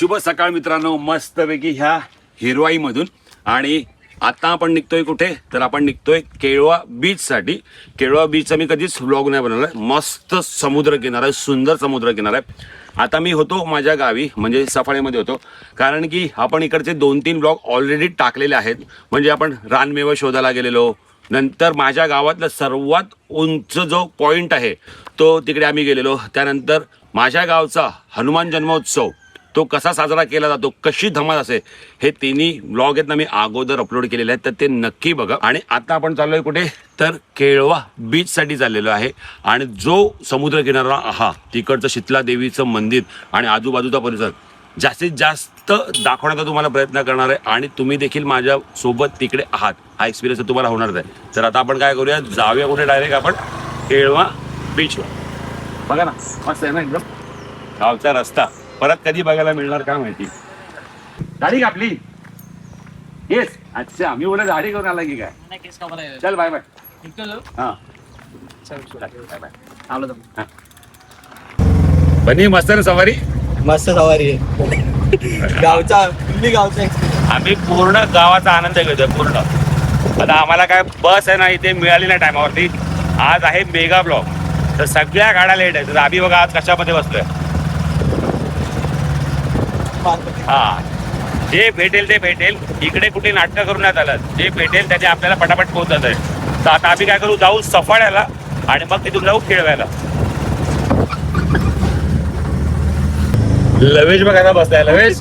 शुभ सकाळ मित्रांनो. मस्तपैकी ह्या हिरवाईमधून. आणि आता आपण निघतोय कुठे? तर आपण निघतोय केळवा बीचसाठी. केळवा बीचचा मी कधीच व्लॉग नाही बनवला. मस्त समुद्र किनारा आहे सुंदर समुद्र किनारा आहे. आता मी होतो माझ्या गावी म्हणजे सफाळेमध्ये होतो. कारण की आपण इकडचे दोन तीन ब्लॉग ऑलरेडी टाकलेले आहेत. म्हणजे आपण रानमेवा शोधायला गेलेलो. नंतर माझ्या गावातला सर्वात उंच जो पॉईंट आहे तो तिकडे आम्ही गेलेलो. त्यानंतर माझ्या गावचा हनुमान जन्मोत्सव तो कसा साजरा केला जातो कशी धमाल असे हे तिन्ही ब्लॉग आहेत ना मी अगोदर अपलोड केलेले आहेत तर ते नक्की बघा. आणि आता आपण चाललोय कुठे? तर केळवा बीच साठी चाललेलो आहे. आणि जो समुद्र किनारा हा तिकडचं शीतला देवीचं मंदिर आणि आजूबाजूचा परिसर जास्तीत जास्त दाखवण्याचा तुम्हाला प्रयत्न करणार आहे. आणि तुम्ही देखील माझ्या सोबत तिकडे आहात. हा एक्सपिरियन्स तुम्हाला होणार आहे. तर आता आपण काय करूया? जाऊया कुठे? डायरेक्ट आपण केळवा बीचवर बघा ना मस्त आहे ना एकदम? गावचा रस्ता. परत कधी बघायला मिळणार काय माहिती? दाढी कापली. येस अच्छा मी बोला दाढी करून आला की काय? नाही केस का बरं आहे? चल बाय बाय? हा. चल, चल. बाय बाय आलो तर. बनी मस्त ना सवारी? मस्त सवारी आहे. गावचा फुल्ली गावचा आम्ही पूर्ण गावाचा आनंद घेतोय पूर्ण. आता आम्हाला काय बस आहे ना इथे मिळाली नाही टायमावरती आज आहे मेगा ब्लॉक. तर सगळ्या गाड्या लेट आहेत. तर आम्ही बघा आज कशामध्ये बसलोय. हा. जे भेटेल ते भेटेल. इकडे कुठे नाटकं करून नाही चालत. जे भेटेल त्याचे आपल्याला पटापट पोहोचत आहे तर आता आम्ही काय करू? जाऊ सफाळ्याला आणि मग तिथून जाऊ खेळवायला. लवेश बघायला बसलाय. लवेश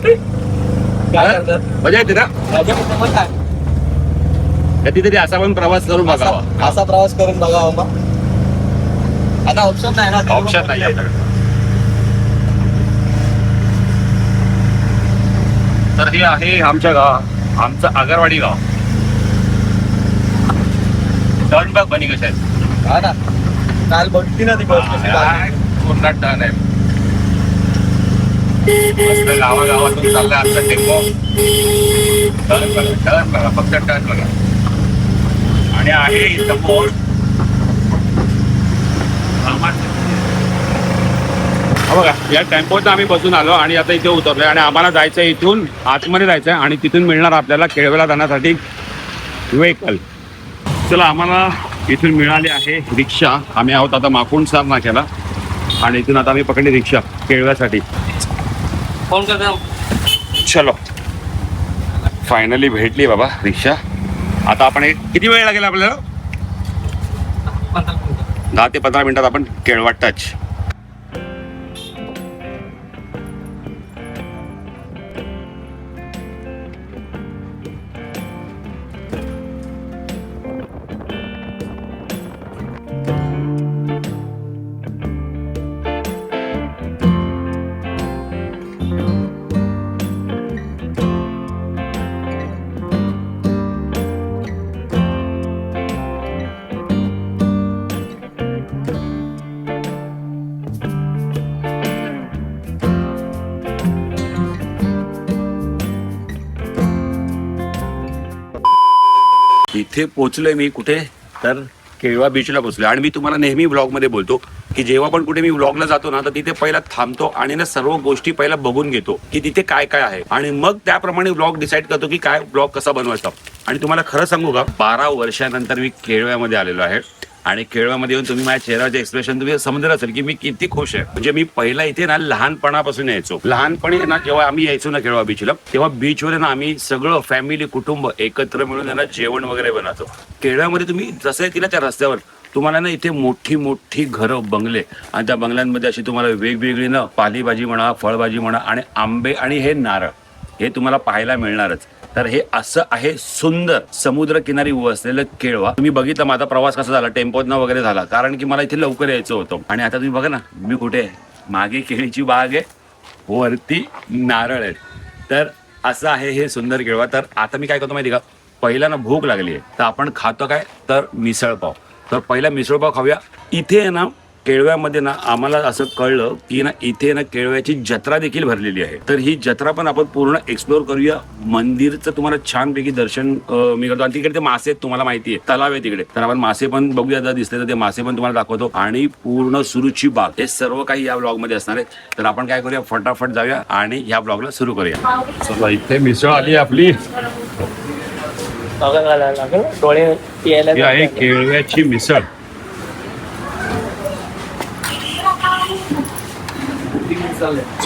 मजा येते ना? कधीतरी असा पण प्रवास करून बघावा. असा प्रवास करून बघावा आता ऑप्शन नाही ना ऑप्शन नाही तर हे आहे आमच्या गाव आमचं आगरवाडी गाव. टर्न बघ बनी कशा आहेत? हा ना. काल बघती ना ती बस कशी काय पूर्ण टर्न आहे. मस्त गावागावातून चाललाय आमचा टेम्पो टर्न बघा टर्न बघा फक्त टर्न बघा आणि आहे इथं बोर्ड बघा या टेम्पोत आम्ही बसून आलो आणि आता इथे उतरलोय आणि आम्हाला जायचं आहे इथून आतमध्ये जायचं आहे आणि तिथून मिळणार आपल्याला केळवेला जाण्यासाठी व्हेकल चला आम्हाला इथून मिळाली आहे रिक्षा. आम्ही आहोत आता माकुंड सार नाक्याला आणि इथून आता आम्ही पकडली रिक्षा केळव्यासाठी. फोन करतो चलो. फायनली भेटली बाबा रिक्षा. आता आपण किती वेळ लागेल आपल्याला. दहा ते पंधरा मिनिटात आपण केळवा टच इथे पोचलोय मी कुठे? तर केळवा बीचला पोचलोय आणि मी तुम्हाला नेहमी ब्लॉगमध्ये बोलतो की जेव्हा पण कुठे मी ब्लॉगला जातो ना तर तिथे पहिला थांबतो आणि ना सर्व गोष्टी पहिला बघून घेतो की तिथे काय काय आहे. आणि मग त्याप्रमाणे ब्लॉग डिसाईड करतो की काय ब्लॉग कसा बनवायचा. आणि तुम्हाला खरं सांगू का बारा वर्षानंतर मी केळव्यामध्ये आलेलो आहे. आणि केळव्यामध्ये येऊन तुम्ही माझ्या चेहऱ्याचे एक्सप्रेशन तुम्ही समजलं असेल की मी किती खुश आहे. म्हणजे मी पहिला इथे ना लहानपणापासून यायचो. लहानपणी ना जेव्हा आम्ही यायचो ना केळवा बीचला तेव्हा बीचवर ना आम्ही सगळं फॅमिली कुटुंब एकत्र मिळून त्यांना जेवण वगैरे बनवतो. केळव्यामध्ये तुम्ही जसं केलं त्या रस्त्यावर तुम्हाला ना इथे मोठी मोठी घरं बंगले आणि त्या बंगल्यांमध्ये अशी तुम्हाला वेगवेगळी ना पालेभाजी म्हणा फळभाजी म्हणा आणि आंबे आणि हे नारळ हे तुम्हाला पाहायला मिळणारच. तर हे असं आहे सुंदर समुद्र किनारी वसलेलं केळवा. तुम्ही बघितलं माझा प्रवास कसा झाला? टेम्पोतनं वगैरे झाला. कारण की मला इथे लवकर यायचं होतं. आणि आता तुम्ही बघा ना मी कुठे आहे? मागे केळीची बाग आहे वरती नारळ आहेत तर असं आहे हे सुंदर केळवा. तर आता मी काय करतो माहिती का? पहिला ना भूक लागली आहे. तर आपण खातो काय? तर मिसळपाव तर पहिला मिसळपाव खाऊया. इथे आहे ना केळव्यामध्ये ना आम्हाला असं कळलं की ना इथे ना केळव्याची जत्रा देखील भरलेली आहे. तर ही जत्रा पण आपण पूर्ण एक्सप्लोर करूया. मंदिरचं तुम्हाला छानपैकी दर्शन मी करतो. आणि तिकडे ते मासे तुम्हाला माहिती आहे. तलाव आहे तिकडे. तर आपण मासे पण बघूया. जर दिसले तर ते मासे पण तुम्हाला दाखवतो. आणि पूर्ण सुरुची बाग. हे सर्व काही या ब्लॉगमध्ये असणार आहे. तर आपण काय करूया? फटाफट जाऊया आणि ह्या ब्लॉगला सुरू करूया. चला इथे मिसळ आली आपली. डोळे केळव्याची मिसळ.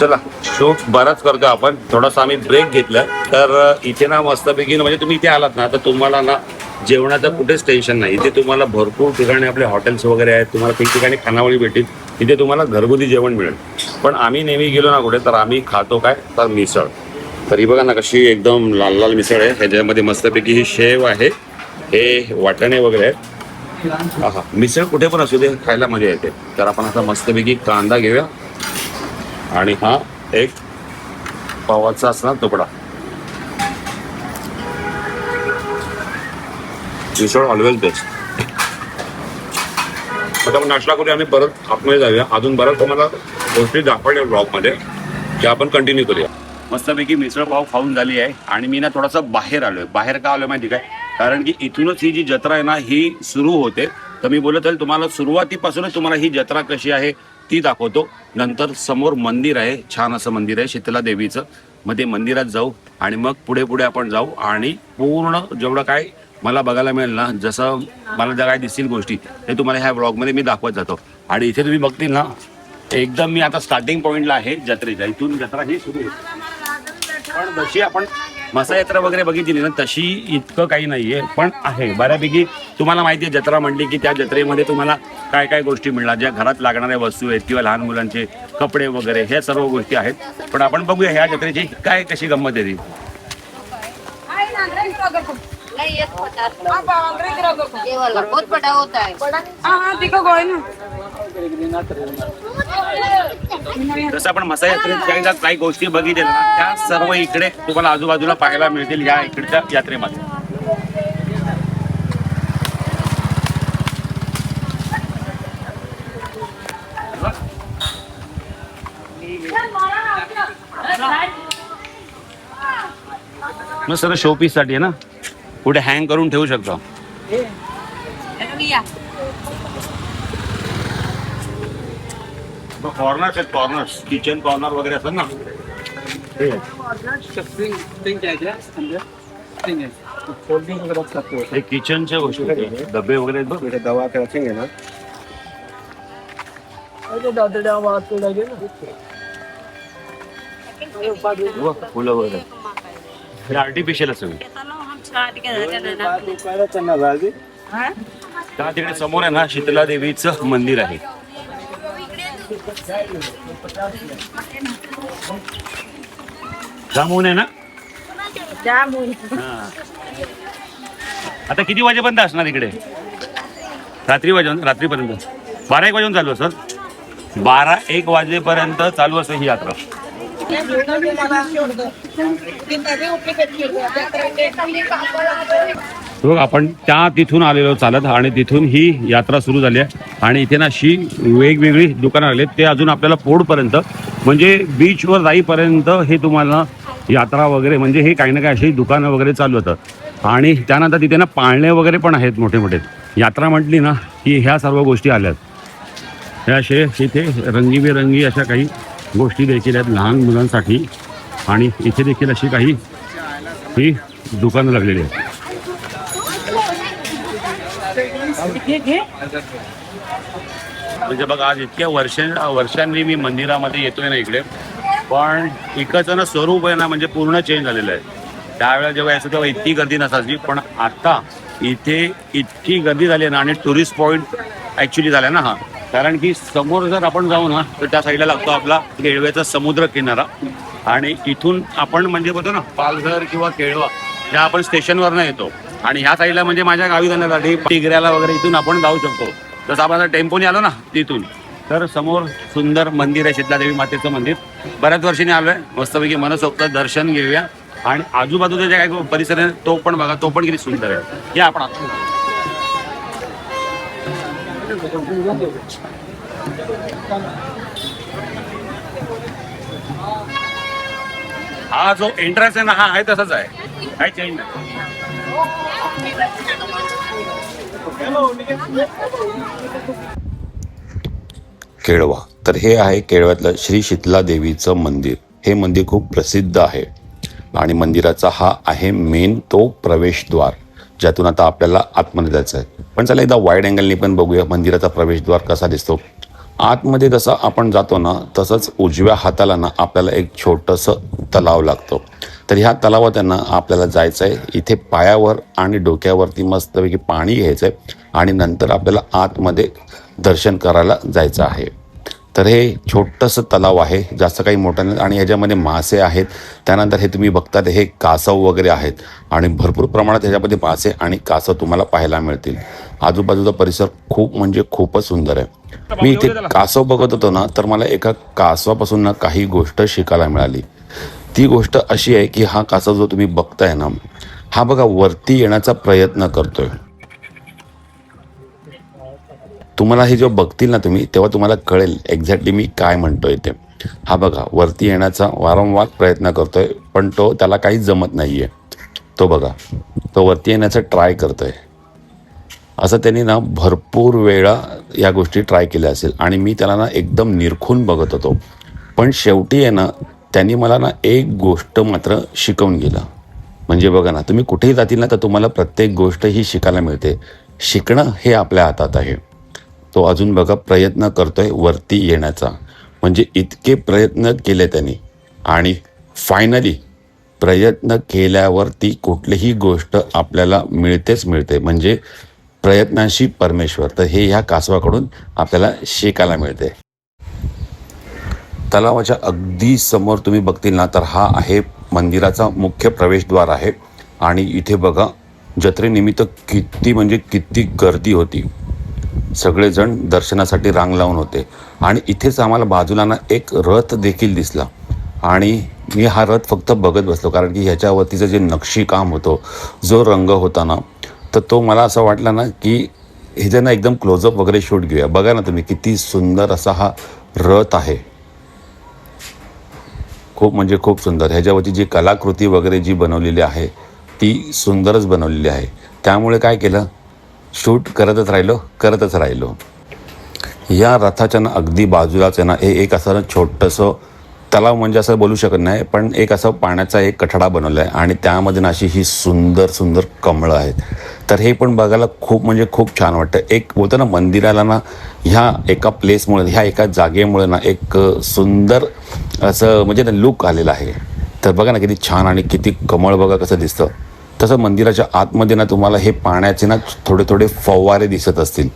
चला. शो बराच करतो आपण. थोडासा आम्ही ब्रेक घेतला तर इथे ना मस्तपैकी म्हणजे तुम्ही इथे आलात ना तर तुम्हाला ना जेवणाचं कुठेच टेन्शन नाही. इथे तुम्हाला भरपूर ठिकाणी आपले हॉटेल्स वगैरे आहेत. तुम्हाला ठिकठिकाणी खानावळी भेटेल इथे तुम्हाला घरगुती जेवण मिळेल. पण आम्ही नेहमी गेलो ना कुठे तर आम्ही खातो काय? तर मिसळ. तर ही बघा ना कशी एकदम लाल लाल मिसळ आहे. ह्याच्यामध्ये मस्तपैकी ही शेव आहे. हे वाटाणे वगैरे आहेत. हा मिसळ कुठे पण असू दे खायला मजा येते. तर आपण आता मस्तपैकी कांदा घेऊया. आणि हा एक पावाचा असणार तुकडा. मिसळ ऑलवेज बेस्ट आता मग नाश्ता करूया आम्ही परत आतमध्ये जाऊया. अजून बऱ्याच तुम्हाला गोष्टी दाखवल्या ब्लॉगमध्ये की आपण कंटिन्यू करूया. मस्तपैकी मिसळ पाव खाऊन झाली आहे. आणि मी ना थोडासा बाहेर आलोय. बाहेर का आलोय माहिती काय? कारण की इथूनच ही जी जत्रा आहे ना ही सुरू होते. तर मी बोलत आहे तुम्हाला सुरुवातीपासूनच तुम्हाला ही जत्रा कशी आहे? ती दाखवतो. नंतर समोर मंदिर आहे. छान असं मंदिर आहे. शीतला देवीचं. मग ते मंदिरात जाऊ आणि मग पुढे पुढे आपण जाऊ आणि पूर्ण जेवढं काय मला बघायला मिळेल ना जसं मला ज्या काय दिसतील गोष्टी ते तुम्हाला ह्या ब्लॉगमध्ये मी दाखवत जातो. आणि इथे तुम्ही बघतील ना एकदम मी आता स्टार्टिंग पॉईंटला आहे जत्रेच्या. इथून जत्रा ही सुरू होते. पण जशी आपण मसा यात्रा वगैरे बघितली ना तशी इतकं काही नाहीये पण आहे बऱ्यापैकी तुम्हाला माहिती आहे जत्रा म्हणली की त्या जत्रेमध्ये तुम्हाला काय काय गोष्टी मिळणार ज्या घरात लागणाऱ्या वस्तू आहेत किंवा लहान मुलांचे कपडे वगैरे ह्या सर्व गोष्टी आहेत पण आपण बघूया ह्या जत्रेची काय कशी गंमत येते बहुत बड़ा होता है जसं आपण मसा यात्रेत काही गोष्टी बघितल्या ना त्या सर्व इकडे तुम्हाला आजूबाजूला पाहायला मिळतील या इकडच्या यात्रेमध्ये. मग सर शो पीससाठी आहे ना? कुठे हँग करून ठेवू शकतो. कॉर्नर्स आहेत कॉर्नर्स किचन कॉर्नर वगैरे असतात ना? हे. किचनच्या गोष्टी आहेत. डबे वगैरे आहेत बघ. दवा के रखेंगे ना? बघ, फुलं वगैरे. हे आर्टिफिशियल असं त्या तिकडे समोर आहे ना शीतला देवीचं मंदिर आहे. जामून आहे ना? हा. आता किती वाजेपर्यंत असणार इकडे? रात्री वाजून रात्रीपर्यंत. बारा एक वाजून चालू असत बारा एक वाजेपर्यंत चालू असते ही यात्रा. बघ आपण त्या तिथून आलेलो चालत आणि तिथून ही यात्रा सुरू झाली आहे. आणि इथे ना अशी वेगवेगळी दुकानं आली ते अजून आपल्याला पोडपर्यंत म्हणजे बीचवर जाईपर्यंत हे तुम्हाला यात्रा वगैरे म्हणजे हे काही ना काही अशी दुकानं वगैरे चालू होतं. आणि त्यानंतर तिथे ना पाळणे वगैरे पण आहेत मोठे मोठे. यात्रा म्हटली ना की ह्या सर्व गोष्टी आल्यात. ह्या असे इथे रंगीबेरंगी अशा काही गोष्टी देखील आहेत लहान मुलांसाठी. आणि इथे देखील अशी काही ही दुकानं लागलेली आहेत. म्हणजे बघा आज इतक्या वर्ष वर्षांनी मी मंदिरामध्ये येतोय ना इकडे. पण इकडचं ना स्वरूप आहे ना म्हणजे पूर्ण चेंज झालेलं आहे. त्यावेळेला जेव्हा यायचं तेव्हा इतकी गर्दी नसायची पण आता इथे इतकी गर्दी झाली आहे ना आणि टुरिस्ट पॉईंट ऍक्च्युली झाला ना हा. कारण की समोर जर आपण जाऊ ना तर त्या साईडला लागतो आपला केळव्याचा समुद्र किनारा. आणि इथून आपण म्हणजे बोलतो ना पालघर किंवा केळवा ज्या आपण स्टेशनवरनं येतो. आणि ह्या साईडला म्हणजे माझ्या गावी जाण्यासाठी टिगऱ्याला वगैरे इथून आपण जाऊ शकतो. जसं आपण आता टेम्पोने आलो ना तिथून तर समोर सुंदर मंदिर आहे शीतलादेवी मातेचं मंदिर. बऱ्याच वर्षांनी आलोय. मस्तपैकी मनसोक्त दर्शन घेऊया. आणि आजूबाजूचा जे काही परिसर आहे तो पण बघा तो पण किती सुंदर आहे. या आपण हा जो एंट्रन्स आहे ना हा आहे तसाच आहे. काही चेंज नाही. केळवा. तर हे आहे केळव्यातलं श्री शीतला देवीचं मंदिर. हे मंदिर खूप प्रसिद्ध आहे. आणि मंदिराचा हा आहे मेन तो प्रवेशद्वार ज्यातून आता आपल्याला आतमध्ये जायचं आहे. पण चला एकदा वाईड अँगलनी पण बघूया मंदिराचा प्रवेशद्वार कसा दिसतो. आतमध्ये जसं आपण जातो ना तसंच उजव्या हाताला ना आपल्याला एक छोटंसं तलाव लागतो. तर ह्या तलावात त्यांना आपल्याला जायचं आहे इथे पायावर आणि डोक्यावरती मस्तपैकी पाणी घ्यायचं आहे आणि नंतर आपल्याला आतमध्ये दर्शन करायला जायचं आहे. तर हे छोटंसं तलाव आहे. जास्त काही मोठं नाही आणि ह्याच्यामध्ये मासे आहेत. त्यानंतर हे तुम्ही बघता ते हे कासव वगैरे आहेत आणि भरपूर प्रमाणात ह्याच्यामध्ये मासे आणि कासव तुम्हाला पाहायला मिळतील. आजूबाजूचा परिसर खूप म्हणजे खूपच सुंदर आहे. मी इथे कासव बघत होतो ना तर मला एका कासवापासून ना काही गोष्ट शिकायला मिळाली. ती गोष्ट अशी आहे की हा कासा जो तुम्ही बघताय ना हा बघा वरती येण्याचा प्रयत्न करतोय. तुम्हाला हे जेव्हा बघतील ना तुम्ही तेव्हा तुम्हाला कळेल एक्झॅक्टली मी काय म्हणतोय ते. हा बघा वरती येण्याचा वारंवार प्रयत्न करतोय पण तो त्याला काहीच जमत नाहीये. तो बघा तो वरती येण्याचा ट्राय करतोय. असं त्यांनी ना भरपूर वेळा या गोष्टी ट्राय केल्या असेल. आणि मी त्याला ना एकदम निरखून बघत होतो. पण शेवटी आहे ना त्यांनी मला ना एक गोष्ट मात्र शिकवून गेलं. म्हणजे बघा ना तुम्ही कुठेही जातील ना तर तुम्हाला प्रत्येक गोष्ट ही शिकायला मिळते. शिकणं हे आपल्या हातात आहे. तो अजून बघा प्रयत्न करतोय वरती येण्याचा. म्हणजे इतके प्रयत्न केले त्यांनी. आणि फायनली प्रयत्न केल्यावरती कुठलीही गोष्ट आपल्याला मिळतेच मिळते. म्हणजे प्रयत्नाशी परमेश्वर. तर हे ह्या कासवाकडून आपल्याला शिकायला मिळते. तलावाच्या अगदी समोर तुम्ही बघतील ना तर हा आहे मंदिराचा मुख्य प्रवेशद्वार आहे. आणि इथे बघा जत्रेनिमित्त किती म्हणजे किती गर्दी होती. सगळेजण दर्शनासाठी रांग लावून होते. आणि इथेच आम्हाला बाजूला ना एक रथ देखील दिसला. आणि मी हा रथ फक्त बघत बसलो कारण की ह्याच्यावरतीचं जे नक्षीकाम होतं जो रंग होता ना तर तो मला असं वाटला ना की हे ना एकदम क्लोजअप वगैरे शूट घेऊया. बघा ना तुम्ही किती सुंदर असा हा रथ आहे. खूप म्हणजे खूप सुंदर. ह्याच्यावरची जी कलाकृती वगैरे जी बनवलेली आहे ती सुंदरच बनवलेली आहे. त्यामुळे काय केलं? शूट करतच राहिलो करतच राहिलो. या रथाच्या ना अगदी बाजूलाच आहे ना हे एक असं छोटंसं तलाव म्हणजे असं बोलू शकत नाही पण एक असं पाण्याचा एक कठडा बनवला आहे आणि त्यामध्ये ना अशी ही सुंदर सुंदर कमळं आहेत. तर हे पण बघायला खूप म्हणजे खूप छान वाटतं. एक होतं ना मंदिराला ना ह्या एका प्लेसमुळे ह्या एका जागेमुळे ना एक सुंदर असं म्हणजे ना लुक आलेलं आहे. तर बघा ना किती छान आणि किती कमळ बघा कसं दिसतं. तसं मंदिराच्या आतमध्ये ना तुम्हाला हे पाण्याचे ना थोडे थोडे फवारे दिसत असतील.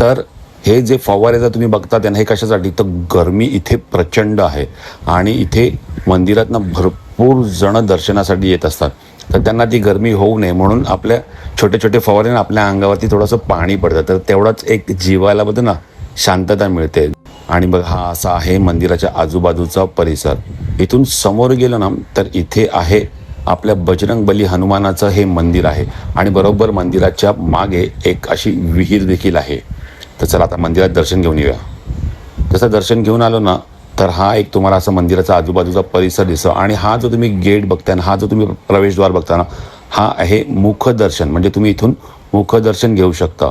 तर हे जे फवारे जर तुम्ही बघता त्यांना हे कशासाठी? तर गरमी इथे प्रचंड आहे. आणि इथे मंदिरातनं भरपूर जण दर्शनासाठी येत असतात. तर त्यांना ती गरमी होऊ नये म्हणून आपल्या छोटे छोटे फवारे आपल्या अंगावरती थोडंसं पाणी पडतं. तर तेवढाच एक जीवाला मध्ये ना शांतता मिळते. आणि बघ हा असा आहे मंदिराच्या आजूबाजूचा परिसर. इथून समोर गेलो ना तर इथे आहे आपल्या बजरंग बली हनुमानाचं हे मंदिर आहे. आणि बरोबर मंदिराच्या मागे एक अशी विहीर देखील आहे. तर चला आता मंदिरात दर्शन घेऊन येऊया. जसं दर्शन घेऊन आलो ना तर हा एक तुम्हाला असं मंदिराचा आजूबाजूचा परिसर दिसतो. आणि हा जो तुम्ही गेट बघताय ना हा जो तुम्ही प्रवेशद्वार बघता ना हा आहे मुखदर्शन म्हणजे तुम्ही इथून मुखदर्शन घेऊ शकता.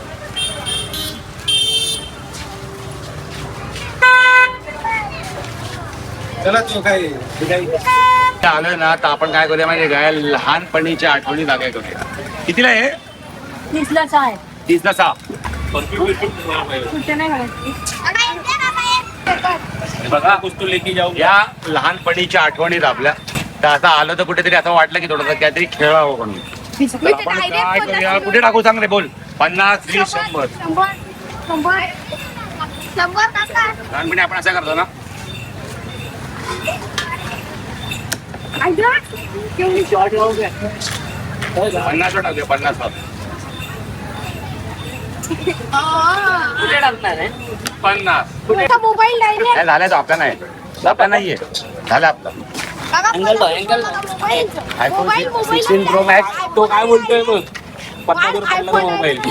आलोय ना तर आपण काय करूया माहिती काय? लहानपणीच्या आठवणी जागा करूया. कितीला आहे? तीसला सहा आहे. तीसला सहा. कुठे नाही घालायची बघा या लहानपणीच्या आठवणीत आपल्या तर आता आलं तर कुठेतरी असं वाटलं की थोडंसं काहीतरी खेळावं म्हणून. तर आपण काय करूया? कुठे टाकू सांग रे बोल. पन्नास वीस शंभर. लहानपणी आपण असं करतो ना. पन्नास टाकूया पन्नास मोबाईल नाही काय झालं तो आपला नाही. आपला नाहीये. झालं आपला. Angle बघ, angle बघ. iPhone mobile mobile 16 Pro Max. तो काय बोलतोय मग पन्नास रुपयाला मोबाईल.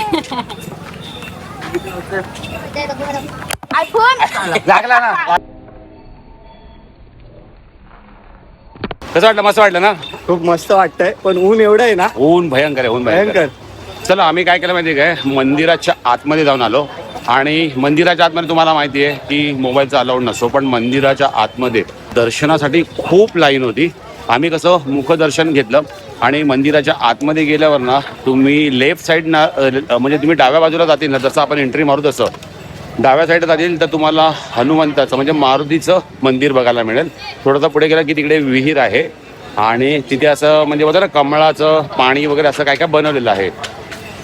आयफोन? लागला ना. कसं वाटलं? मस्त वाटलं ना? खूप मस्त वाटतंय. पण ऊन एवढं आहे ना? ऊन भयंकर आहे ऊन भयंकर. चला आम्ही काय केलं माहिती आहे काय? मंदिराच्या आतमध्ये जाऊन आलो. आणि मंदिराच्या आतमध्ये तुम्हाला माहिती आहे की मोबाईलचा अलाउड नसतो पण मंदिराच्या आतमध्ये दर्शनासाठी खूप लाईन होती. आम्ही कसं मुखदर्शन घेतलं आणि मंदिराच्या आतमध्ये गेल्यावर ना तुम्ही लेफ्ट साईड ना म्हणजे तुम्ही डाव्या बाजूला जातील ना जसं आपण एंट्री मारू तसं डाव्या साईडला जातील तर तुम्हाला हनुमंताचं म्हणजे मारुतीचं मंदिर बघायला मिळेल. थोडंसं पुढे गेलं की तिकडे विहीर आहे. आणि तिथे असं म्हणजे बघा ना कमळाचं पाणी वगैरे असं काय काय बनवलेलं आहे.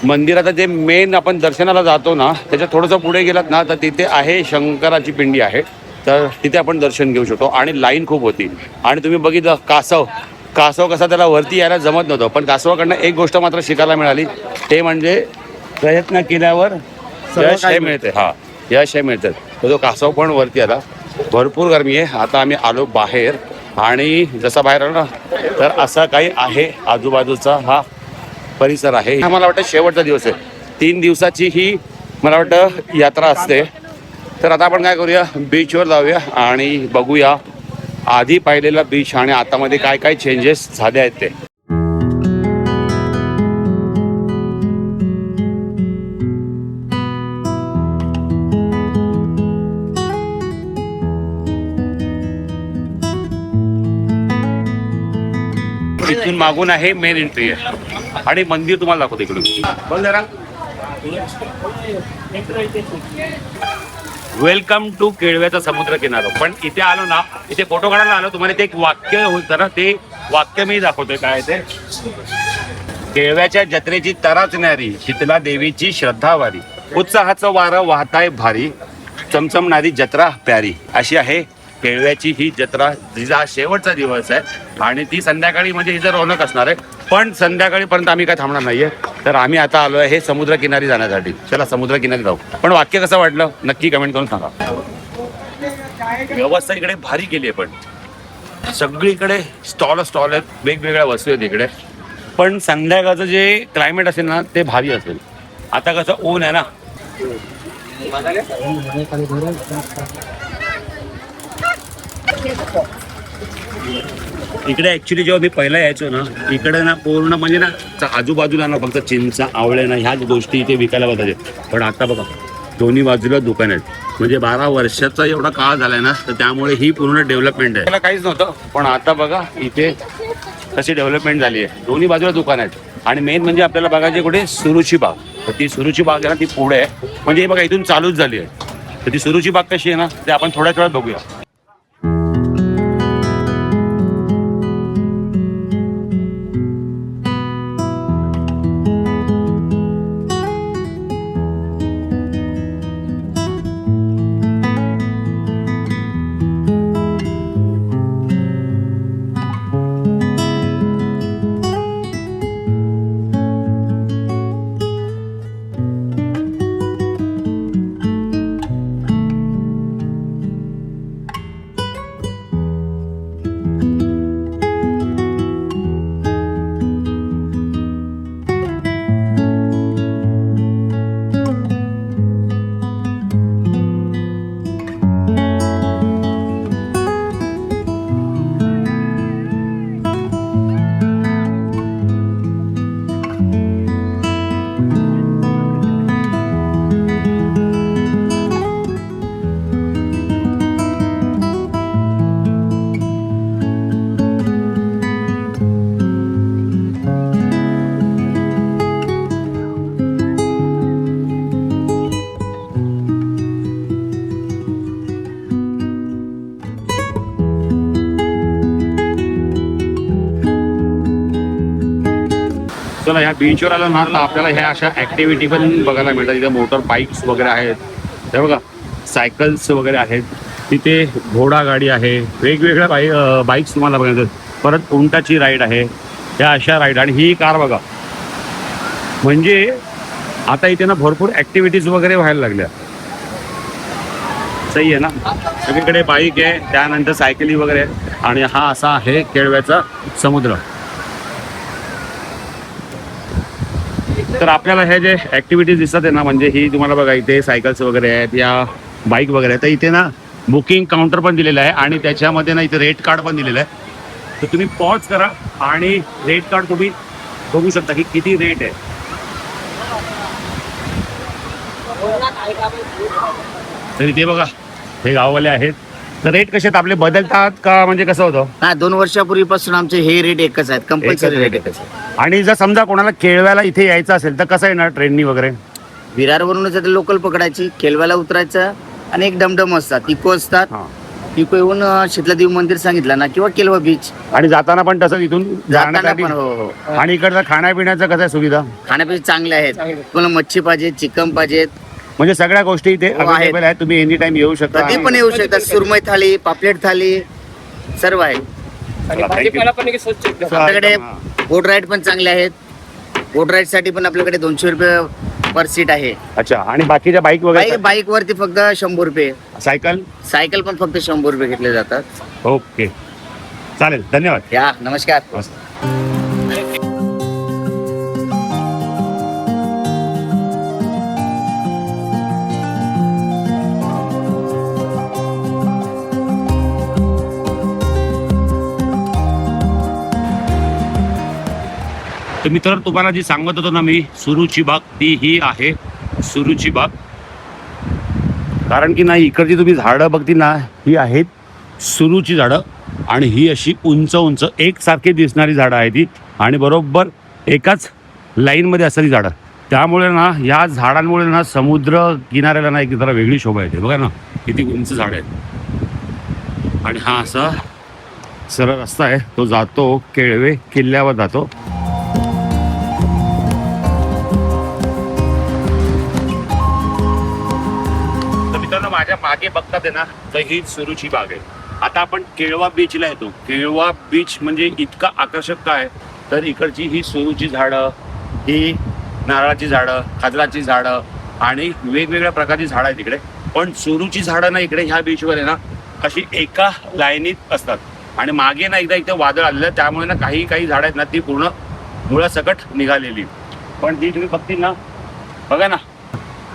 मंदिराचं जे मेन आपण दर्शनाला जातो ना त्याच्या थोडंसं पुढे गेलात ना तर तिथे आहे शंकराची पिंडी आहे. तर तिथे आपण दर्शन घेऊ शकतो. आणि लाईन खूप होती. आणि तुम्ही बघितलं कासव. कासव कसा त्याला वरती यायला जमत नव्हतं. पण कासवाकडनं एक गोष्ट मात्र शिकायला मिळाली. ते म्हणजे प्रयत्न केल्यावर मिळते. हा. याशिवाय मिळतात. मिळतं तर तो कासव पण वरती आला भरपूर गरमी आहे. आता आम्ही आलो बाहेर आणि जसा बाहेर आलो ना तर असा काही आहे आजूबाजूचा हा परिसर आहे. हा मला वाटतं शेवटचा दिवस आहे. तीन दिवसाची ही मला वाटतं यात्रा असते. तर आता आपण काय करूया? बीचवर जाऊया आणि बघूया. आधी पाहिलेला बीच आणि आतामध्ये काय काय चेंजेस झाले आहेत ते. मागून आहे मेन एंट्री आहे. आणि मंदिर तुम्हाला दाखवतो इकडून. बोल जरा वेलकम टू केळव्याचा समुद्र किनारा. पण इथे आलो ना इथे फोटो काढायला आलो तुम्हाला ते एक वाक्य होतं ना ते वाक्य मी दाखवतोय काय ते. केळव्याच्या जत्रेची तराच नारी शीतला देवीची श्रद्धा वारी. उत्साहाचं वारं वाहताय भारी चमचमणारी जत्रा प्यारी. अशी आहे केळव्याची ही जत्रा जिचा हा शेवटचा दिवस आहे. आणि ती संध्याकाळी म्हणजे हिचं रौनक असणार आहे. पण संध्याकाळीपर्यंत आम्ही काय थांबणार नाहीये. तर आम्ही आता आलो आहे हे समुद्र किनारी जाण्यासाठी. चला समुद्र किनारी जाऊ. पण वाक्य कसं वाटलं? नक्की कमेंट करून सांगा. व्यवस्था इकडे भारी केली आहे पण. सगळीकडे स्टॉल स्टॉल आहेत. वेगवेगळ्या वस्तू आहेत इकडे. पण संध्याकाळचं जे क्लायमेट असेल ना ते भारी असेल. आता कसं ऊन आहे ना. इकडे ऍक्च्युली जेव्हा मी पहिला यायचो ना इकडे ना पूर्ण म्हणजे ना आजूबाजूला ना फक्त चिंचा आवळे ना ह्याच गोष्टी इथे विकायला बघायचे. पण आता बघा दोन्ही बाजूला दुकान आहेत. म्हणजे बारा वर्षाचा एवढा काळ झालाय ना तर त्यामुळे ही पूर्ण डेव्हलपमेंट आहे. त्याला काहीच नव्हतं पण आता बघा इथे कशी डेव्हलपमेंट झाली आहे. दोन्ही बाजूला दुकान आहेत. आणि मेन म्हणजे आपल्याला बघायची कुठे सुरुची बाग. तर ती सुरुची बाग आहे ना ती पुढे आहे. म्हणजे हे बघा इथून चालूच झाली आहे. तर ती सुरुची बाग कशी आहे ना ते आपण थोड्या थोड्यात बघूया. बीचवर आलं ना तर आपल्याला ह्या अशा ऍक्टिव्हिटी पण बघायला मिळतात. इथे मोटर बाईक्स वगैरे आहेत. हे बघा सायकल्स वगैरे आहेत. तिथे घोडा गाडी आहे. वेगवेगळ्या बाई बाईक्स तुम्हाला बघायला परत उंटाची राईड आहे. ह्या अशा राईड आणि ही कार बघा. म्हणजे आता इथे ना भरपूर ऍक्टिव्हिटीज वगैरे व्हायला लागल्या. सही आहे ना? सगळीकडे बाईक आहे त्यानंतर सायकली वगैरे आणि हा असा आहे केळव्याचा समुद्र. तर आपल्याला हे जे ऍक्टिव्हिटीज दिसतात आहे ना म्हणजे ही तुम्हाला बघा इथे सायकल्स वगैरे आहेत या बाईक वगैरे आहेत. तर इथे ना बुकिंग काउंटर पण दिलेलं आहे आणि त्याच्यामध्ये ना इथे रेट कार्ड पण दिलेलं आहे. तर तुम्ही पॉज करा आणि रेट कार्ड तुम्ही बघू शकता की किती रेट आहे. तर इथे बघा हे गाववाले आहेत. तर रेट कसे आहेत? आपले बदलतात का? म्हणजे कसं होतं? हा दोन वर्षापूर्वीपासून आमचे हे रेट एकच आहेत कंपल्सरी रेट एकच आणि जर समजा कोणाला केळव्याला इथे यायचं असेल तर कसं येणार ट्रेननी वगैरे? विरारवरूनच आता लोकल पकडायची केलव्याला उतरायचं आणि एक डमडम असतात इको असतात. हा. इको येऊन शीतलादेवी मंदिर सांगितलं ना किंवा केलवा बीच आणि जाताना पण तसं इथून जाताना जाण्यासाठी पण हो हो. आणि इकडचं खाण्यापिण्याचं कसं आहे सुविधा? खाण्यापिणे चांगले आहेत. तुम्हाला मच्छी पाहिजे चिकन पाहिजेत म्हणजे सगळ्या गोष्टी इथे हो, आहेत. अवेलेबल आहेत. तुम्ही एनी टाइम येऊ शकता. कधी आणि- पण येऊ शकतात सुरमई थाली पापलेट थाली सर्व आहे आणि भाजीपाला पण एक स्वच्छ एकदम. आपल्याकडे. बोट राईड पण चांगले आहेत. बोट राईडसाठी पण आपल्याकडे दोनशे रुपये पर सीट आहे. अच्छा आणि बाकीच्या बाईक वगैरे बाईक बाईक वरती फक्त शंभर रुपये. सायकल? सायकल पण फक्त शंभर रुपये घेतले जातात. ओके. चालेल. धन्यवाद. या नमस्कार. तर मित्र तुम्हाला जी सांगत होतो ना मी सुरूची बाग ती ही आहे सुरूची बाग. कारण की नाही इकडची तुम्ही झाडं बघती ना ही आहेत सुरूची झाडं आणि ही अशी उंच उंच एकसारखी दिसणारी झाडं आहेत ती आणि बरोबर एकाच लाईनमध्ये असणारी झाडं. त्यामुळे ना या झाडांमुळे ना समुद्र किनाऱ्याला ना एक जरा वेगळी शोभा येते. बघा ना किती उंच झाडं आहेत. आणि हा असा सरळ रस्ता आहे. तो जातो केळवे किल्ल्यावर जातो. जागे बघतात आहे ना तर ही सुरूची बाग आहे. आता आपण केळवा बीचला येतो. केळवा बीच म्हणजे इतका आकर्षक काय? तर इकडची ही सुरूची झाडं ही नारळाची झाडं खाजराची झाडं आणि वेगवेगळ्या प्रकारची झाडं आहेत इकडे. पण सुरूची झाडं ना इकडे ह्या बीचवर आहे ना अशी एका लाईनीत असतात. आणि मागे ना एकदा इथे वादळ आलेलं त्यामुळे ना काही काही झाडं आहेत ना ती पूर्ण मुळासकट निघालेली. पण ती तुम्ही बघतील ना बघा ना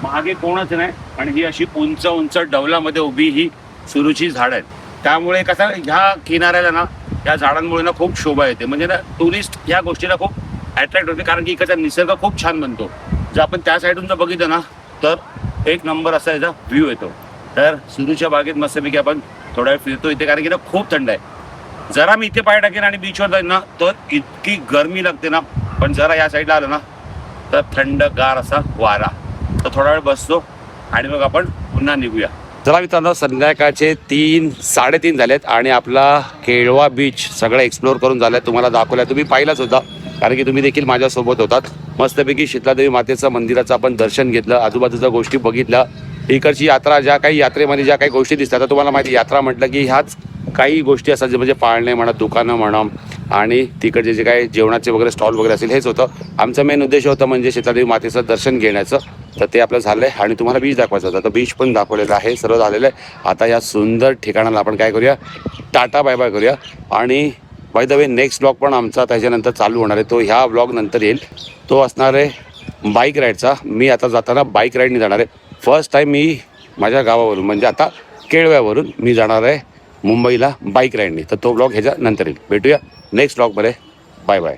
मागे कोणच नाही. आणि ही अशी उंच उंच डवलामध्ये उभी ही सुरूची झाड आहेत. त्यामुळे कसं ह्या किनाऱ्याला ना या झाडांमुळे ना खूप शोभा येते. म्हणजे ना टुरिस्ट या गोष्टीला खूप अट्रॅक्ट होते. कारण की इकडचा निसर्ग खूप छान बनतो. जर आपण त्या साईडून जर बघितलं ना तर एक नंबर असा याचा व्ह्यू येतो. तर सुरूच्या बागेत मस्तपैकी आपण थोडा वेळ फिरतो इथे कारण की ना खूप थंड आहे. जरा मी इथे पाय टाकेन आणि बीचवर जाईन ना तर इतकी गरमी लागते ना. पण जरा या साईडला आलं ना तर थंडगार असा वारा. तर थोडा वेळ बसतो आणि मग आपण पुन्हा निघूया. चला मित्रांनो संध्याकाळचे तीन साडेतीन झालेत आणि आपला केळवा बीच सगळं एक्सप्लोर करून झालाय. तुम्हाला दाखवलाय. तुम्ही पाहिलाच होता कारण की तुम्ही देखील माझ्यासोबत होतात. मस्तपैकी शीतलादेवी मातेचं मंदिराचं आपण दर्शन घेतलं आजूबाजूच्या गोष्टी बघितल्या इकडची यात्रा ज्या काही यात्रेमध्ये ज्या काही गोष्टी दिसतात तर तुम्हाला माहिती यात्रा म्हटलं की ह्याच काही गोष्टी असतात जे म्हणजे पाळणे म्हणा दुकानं म्हणा आणि तिकडचे जे काही जेवणाचे वगैरे स्टॉल वगैरे असेल हेच होतं. आमचा मेन उद्देश होता म्हणजे शीतलादेवी मातेचं दर्शन घेण्याचं. तर ते आपलं झालं आहे आणि तुम्हाला बीच दाखवायचं होतं. तर बीच पण दाखवलेलं आहे. सर्व झालेलं आहे. आता या सुंदर ठिकाणाला आपण काय करूया? टाटा बाय बाय करूया. आणि by the way next blog पण आमचा त्याच्यानंतर चालू होणार आहे. तो ह्या ब्लॉग नंतर येईल. तो असणार आहे बाईक राईडचा मी आता जाताना बाईक राईडने जाणार आहे. फर्स्ट टाईम मी माझ्या गावावरून म्हणजे आता केळव्यावरून मी जाणार आहे मुंबईला बाईक राईडने तर तो ब्लॉग ह्याच्या नंतर येईल. भेटूया. नेक्स्ट ब्लॉगमध्ये बाय बाय